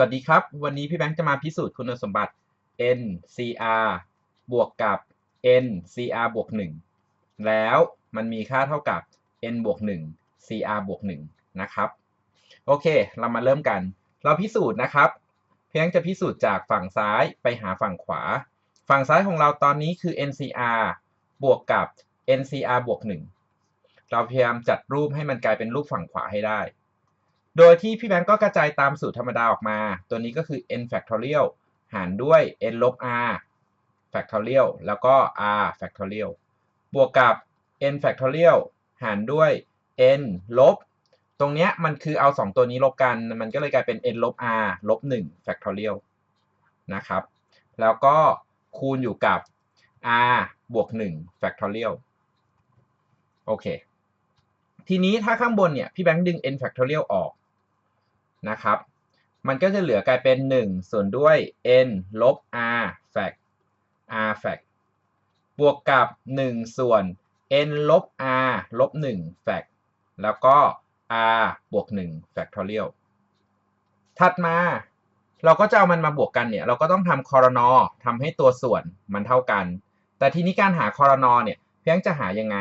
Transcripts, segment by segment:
สวัสดีครับ วันนี้พี่แบงค์จะมาพิสูจน์คุณสมบัติ NCR บวกกับ NCR บวก1แล้วมันมีค่าเท่ากับ n บวก1 CR บวก1นะครับ โอเค เรามาเริ่มกัน เราพิสูจน์นะครับเพียงจะพิสูจน์จากฝั่งซ้ายไปหาฝั่งขวา ฝั่งซ้ายของเราตอนนี้คือ NCR บวกกับ NCR บวก1เราพยายามจัดรูปให้มันกลายเป็นรูปฝั่งขวาให้ได้ โดยที่พี่แบงก์ก็กระจายตามสูตรธรรมดาออกมา ตัวนี้ก็คือ n factorial หารด้วย n ลบ r factorial แล้วก็ r factorial บวกกับ n factorial หารด้วย n ลบ ตรงเนี้ยมันคือเอา 2 ตัวนี้ลบกัน มันก็เลยกลายเป็น n ลบ r ลบ 1 factorial นะครับ แล้วก็คูณอยู่กับ r บวก 1 factorial โอเค ทีนี้ถ้าข้างบนเนี่ย พี่แบงค์ดึง n factorial ออก นะครับ มันก็จะเหลือกลายเป็น 1 ส่วนด้วย n ลบ r fact r fact บวกกับ 1 ส่วน n ลบ r ลบ 1 fact แล้วก็ r บวก 1 factorial ถัดมาเราก็จะเอามันมาบวกกันเนี่ย เราก็ต้องทำคอรนอทำให้ตัวส่วนมันเท่ากัน แต่ทีนี้การหาคอรนอเนี่ยเพียงจะหายังไง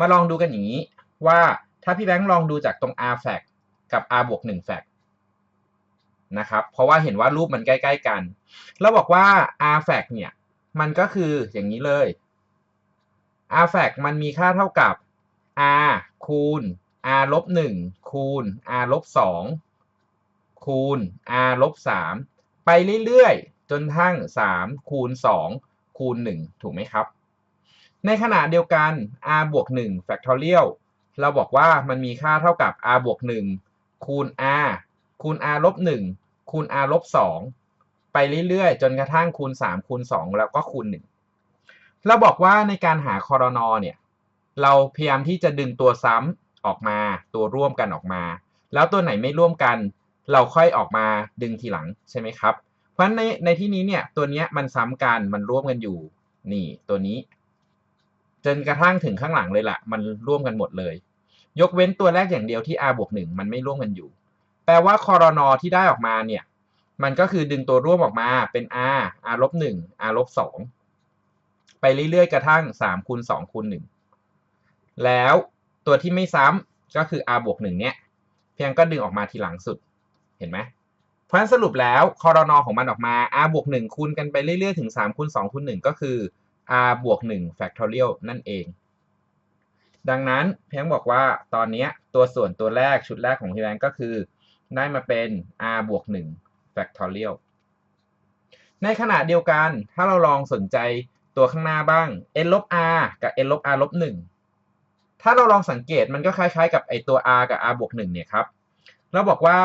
มาลองดูกันอย่างนี้ ว่าถ้าพี่แบงค์ลองดูจากตรง r fact กับ r บวก1 fact นะครับ เพราะว่าเห็นว่ารูปมันใกล้ๆกัน แล้วบอกว่า r fact เนี่ย มันก็คืออย่างนี้เลย r fact มันมีค่าเท่ากับ r คูณ r ลบ1คูณ r ลบ2คูณ r ลบ3ไปเรื่อยๆ จนทั้ง 3 คูณ 2 คูณ 1 ถูกไหมครับ ในขณะเดียวกัน r บวก1 factorial เราบอกว่ามันมีค่าเท่ากับ r บวก1คูณ r คูณ r ลบ1 คูณ r ลบ2ไปเรื่อยๆ จนกระทั่งคูณ 3 คูณ 2 แล้วก็คูณ 1 เราบอกว่าในการหาคอรนอเนี่ย เราพยายามที่จะดึงตัวซ้ำออกมาตัวร่วมกันออกมา แล้วตัวไหนไม่ร่วมกัน เราค่อยออกมาดึงทีหลังใช่ไหมครับ เพราะฉะนั้นในในที่นี้เนี่ยตัวนี้มันซ้ำกันมันร่วมกันอยู่นี่ตัวนี้ จนกระทั่งถึงข้างหลังเลยละ่ะ มันร่วมกันหมดเลย ยกเว้นตัวแรกอย่างเดียวที่ r บวก1มันไม่ร่วมกันอยู่ ลว่าคอรนอที่ได้ออกมาเนี่ย มันก็คือดึงตัวร่วมออกมาเป็น r r ลบ1 r ลบ2ไปเรื่อยๆ กระทั่ง3คูณ2คูณ1แล้วตัวที่ไม่ซ้ำก็คือ r บวก1เนี่ย เพียงก็ดึงออกมาทีหลังสุด เห็นไหมเพราะฉะนั้นสรุปแล้วคอรนอของมันออกมา r บวก1คูณกันไปเรื่อยๆ ถึง3คูณ2คูณ1ก็คือ r บวก1 factorial นั่นเอง ดังนั้นเพียงบอกว่าตอนนี้ตัวส่วนตัวแรกชุดแรกของพี่แบงก์ก็คือ ได้มาเป็น r บวก1 factorial ในขณะเดียวกันถ้าเราลองสนใจตัวข้างหน้าบ้าง n ลบ r กับ n ลบ r ลบ1ถ้าเราลองสังเกตมันก็คล้ายๆ กับไอตัว r กับ r บวก1เนี่ยครับ เราบอกว่า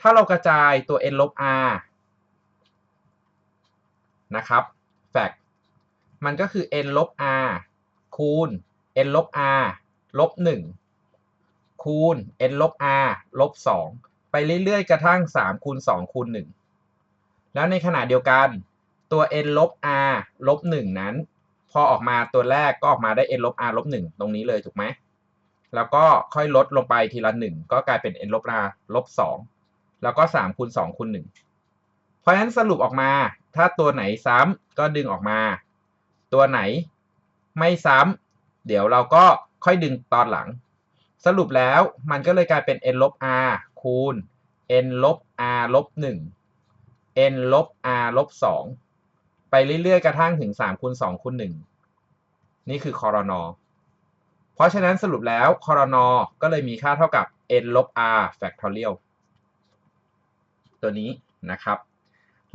ถ้าเรากระจายตัว n ลบ r นะครับ fact มันก็คือ n ลบ r คูณ n ลบ r ลบ 1 คูณ n ลบ r ลบ 2 เรื่อยๆ กระทั่ง3คูณ2คูณ1แล้วในขณะเดียวกันตัว n ลบ r ลบ1นั้น พอออกมาตัวแรกก็ออกมาได้ n ลบ r ลบ1ตรงนี้เลยถูกไหมแล้วก็ค่อยลดลงไปทีละ 1 ก็กลายเป็น n ลบ r ลบ2แล้วก็3คูณ2คูณ1เพราะฉะนั้นสรุปออกมา ถ้าตัวไหนซ้ำก็ดึงออกมา ตัวไหนไม่ซ้ำเดี๋ยวเราก็ค่อยดึงตอนหลัง สรุปแล้วมันก็เลยกลายเป็น n ลบ r คูณ n ลบ r ลบ 1 n ลบ r ลบ 2 ไปเรื่อยๆ กระทั่งถึง 3 คูณ 2 คูณ 1 นี่คือคอรนอเพราะฉะนั้นสรุปแล้วคอรนอก็เลยมีค่าเท่ากับ n ลบ r factorial ตัวนี้นะครับ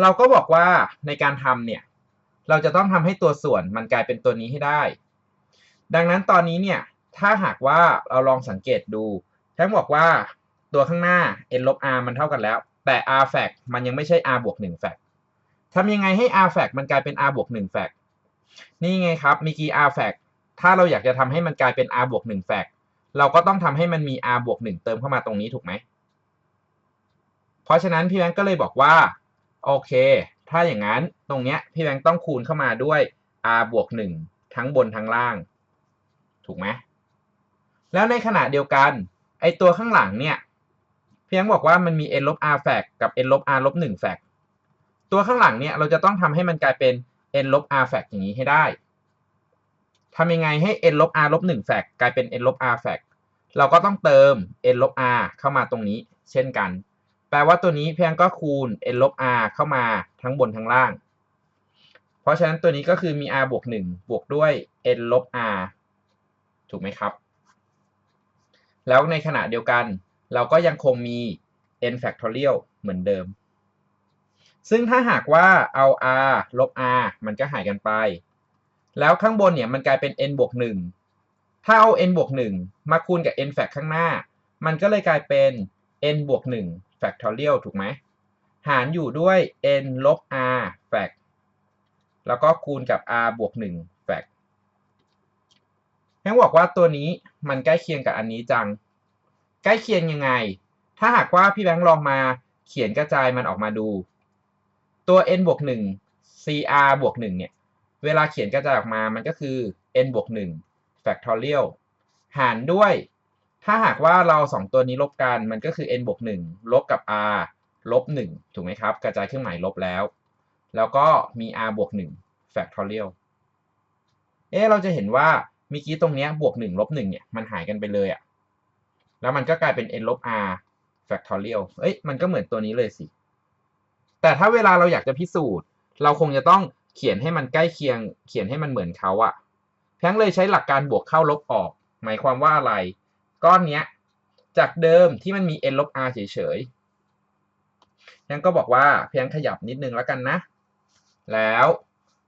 เราก็บอกว่าในการทำเนี่ย เราจะต้องทำให้ตัวส่วนมันกลายเป็นตัวนี้ให้ได้ ดังนั้นตอนนี้เนี่ย ถ้าหากว่าเราลองสังเกตดู แท้งบอกว่า ตัวข้างหน้า n ลบ r มันเท่ากันแล้ว แต่ r fact มันยังไม่ใช่ r บวก1 fact ทำยังไงให้ r fact มันกลายเป็น r บวก1 fact นี่ไงครับมีกี่ r fact ถ้าเราอยากจะทำให้มันกลายเป็น r บวก1 fact เราก็ต้องทำให้มันมี r บวก1เติมเข้ามาตรงนี้ถูกไหม เพราะฉะนั้นพี่แบงก์ก็เลยบอกว่าโอเค ถ้าอย่างนั้นตรงเนี้ยพี่แบงก์ต้องคูณเข้ามาด้วย r บวก1ทั้งบนทั้งล่าง ถูกไหมแล้วในขณะเดียวกันไอตัวข้างหลังเนี่ย พี่พี่ยังบอกว่ามันมี n ลบ r แฟกกับ n ลบ r ลบ1แฟกตัวข้างหลังเนี่ยเราจะต้องทำให้มันกลายเป็น n ลบ r แฟกอย่างนี้ให้ได้ทำยังไงให้ n ลบ r ลบ1แฟกกลายเป็น n ลบ r แฟกเราก็ต้องเติม n ลบ r เข้ามาตรงนี้ เช่นกัน แปลว่าตัวนี้เพียงก็คูณ n ลบ r เข้ามาทั้งบนทั้งล่าง เพราะฉะนั้นตัวนี้ก็คือมี r บวก1บวกด้วย n ลบ r ถูกไหมครับ แล้วในขณะเดียวกัน เราก็ยังคงมี n factorial เหมือนเดิม ซึ่งถ้าหากว่าเอา r ลบ r มันก็หายกันไป แล้วข้างบนเนี่ยมันกลายเป็น n บวก1ถ้าเอา n บวก1มาคูณกับ n fact ข้างหน้า มันก็เลยกลายเป็น n บวก1 factorial ถูกไหม หารอยู่ด้วย n ลบ r fact แล้วก็คูณกับ r บวก1 fact แฮงบอกว่าตัวนี้มันใกล้เคียงกับอันนี้จัง ใกล้เคียงยังไง ถ้าหากว่าพี่แบงค์ลองมาเขียนกระจายมันออกมาดู ตัว n บวก1 cr บวก1เนี่ย เวลาเขียนกระจายออกมามันก็คือ n บวก1 factorial หารด้วย ถ้าหากว่าเราสองตัวนี้ลบกันมันก็คือ n บวก1ลบกับ r ลบ1ถูกไหมครับ กระจายเครื่องหมายลบแล้ว แล้วก็มี r บวก1 factorial เอ๊เราจะเห็นว่าเมื่อกี้ตรงเนี้ยบวก1ลบ1เนี่ยมันหายกันไปเลยอะ แล้วมันก็กลายเป็น n ลบ r factorial เอ้ย มันก็เหมือนตัวนี้เลยสิ แต่ถ้าเวลาเราอยากจะพิสูจน์ เราคงจะต้องเขียนให้มันใกล้เคียง เขียนให้มันเหมือนเขาอะแพงเลยใช้หลักการบวกเข้าลบออก หมายความว่าอะไร ก้อนเนี้ย จากเดิมที่มันมี n ลบ r เฉยๆยังก็บอกว่าเพียงขยับนิดนึงแล้วกันนะ แล้ว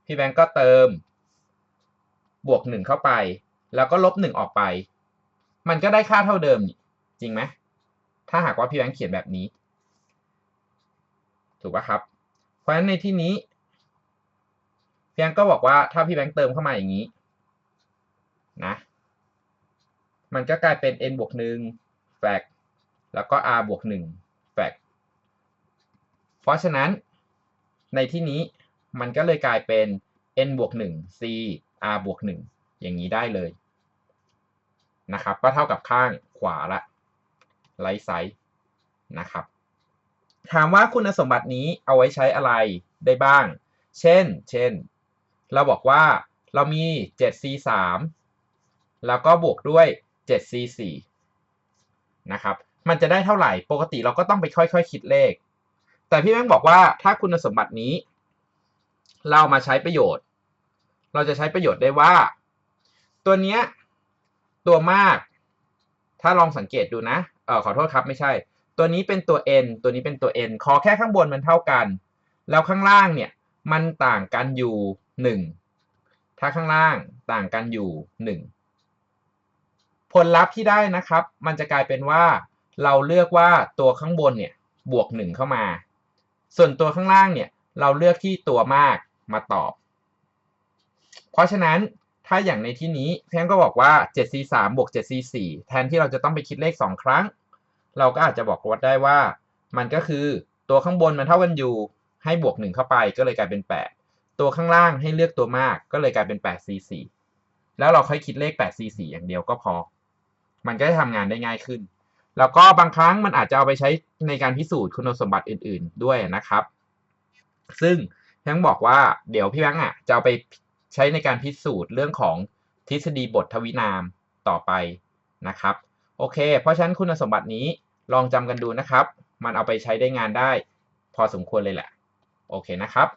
พี่แบงก์ก็เติม บวกหนึ่งเข้าไป แล้วก็ลบหนึ่งออกไป มันก็ได้ค่าเท่าเดิมนี่ จริงไหมถ้าหากว่าพี่แบงค์เขียนแบบนี้ ถูกป่ะครับ เพราะฉะนั้นในที่นี้พี่แบงค์ก็บอกว่าถ้าพี่แบงค์เติมเข้ามาอย่างนี้นะมันก็กลายเป็น n บวกหนึ่งแฟกแล้วก็ r บวกหนึ่งแฟกเพราะฉะนั้นในที่นี้มันก็เลยกลายเป็น n บวกหนึ่ง c r บวกหนึ่งอย่างนี้ได้เลยนะครับ ก็เท่ากับข้างขวาละ ไลท์ไซส์นะครับ ถามว่าคุณสมบัตินี้เอาไว้ใช้อะไรได้บ้าง เช่น เช่น เราบอกว่าเรามี 7c3 แล้วก็บวกด้วย 7c4 นะครับ มันจะได้เท่าไหร่ ปกติเราก็ต้องไปค่อยๆคคิดเลข แต่พี่แม่งบอกว่าถ้าคุณสมบัตินี้ เรามาใช้ประโยชน์ เราจะใช้ประโยชน์ได้ว่า ตัวเนี้ยตัวมาก ถ้าลองสังเกตดูนะ เออขอโทษครับไม่ใช่ ตัวนี้เป็นตัว n ตัวนี้เป็นตัว n ขอแค่ข้างบนมันเท่ากัน แล้วข้างล่างเนี่ยมันต่างกันอยู่ 1 ถ้าข้างล่างต่างกันอยู่ 1 ผลลัพธ์ที่ได้นะครับ มันจะกลายเป็นว่า เราเลือกว่าตัวข้างบนเนี่ยบวก 1 เข้ามา ส่วนตัวข้างล่างเนี่ยเราเลือกที่ตัวมากมาตอบ เพราะฉะนั้น ถ้าอย่างในที่นี้เพียงก็บอกว่า 7c3 บวก 7c4 แทนที่เราจะต้องไปคิดเลข 2 ครั้ง เราก็อาจจะบอกวัดได้ว่า มันก็คือตัวข้างบนมันเท่ากันอยู่ ให้บวก 1 เข้าไปก็เลยกลายเป็น 8 ตัวข้างล่างให้เลือกตัวมากก็เลยกลายเป็น 8c4 แล้วเราค่อยคิดเลข 8c4 อย่างเดียวก็พอ มันก็จะทำงานได้ง่ายขึ้น แล้วก็บางครั้งมันอาจจะเอาไปใช้ในการพิสูจน์คุณสมบัติอื่น ๆ ด้วยนะครับ ซึ่งพี่แบงบอกว่าเดี๋ยวพี่แบงค์อะจะเอาไป ใช้ในการพิสูจน์เรื่องของทฤษฎีบททวินามต่อไปนะครับโอเค เพราะฉะนั้นคุณสมบัตินี้ลองจำกันดูนะครับ มันเอาไปใช้ได้งานได้ พอสมควรเลยแหละ โอเคนะครับ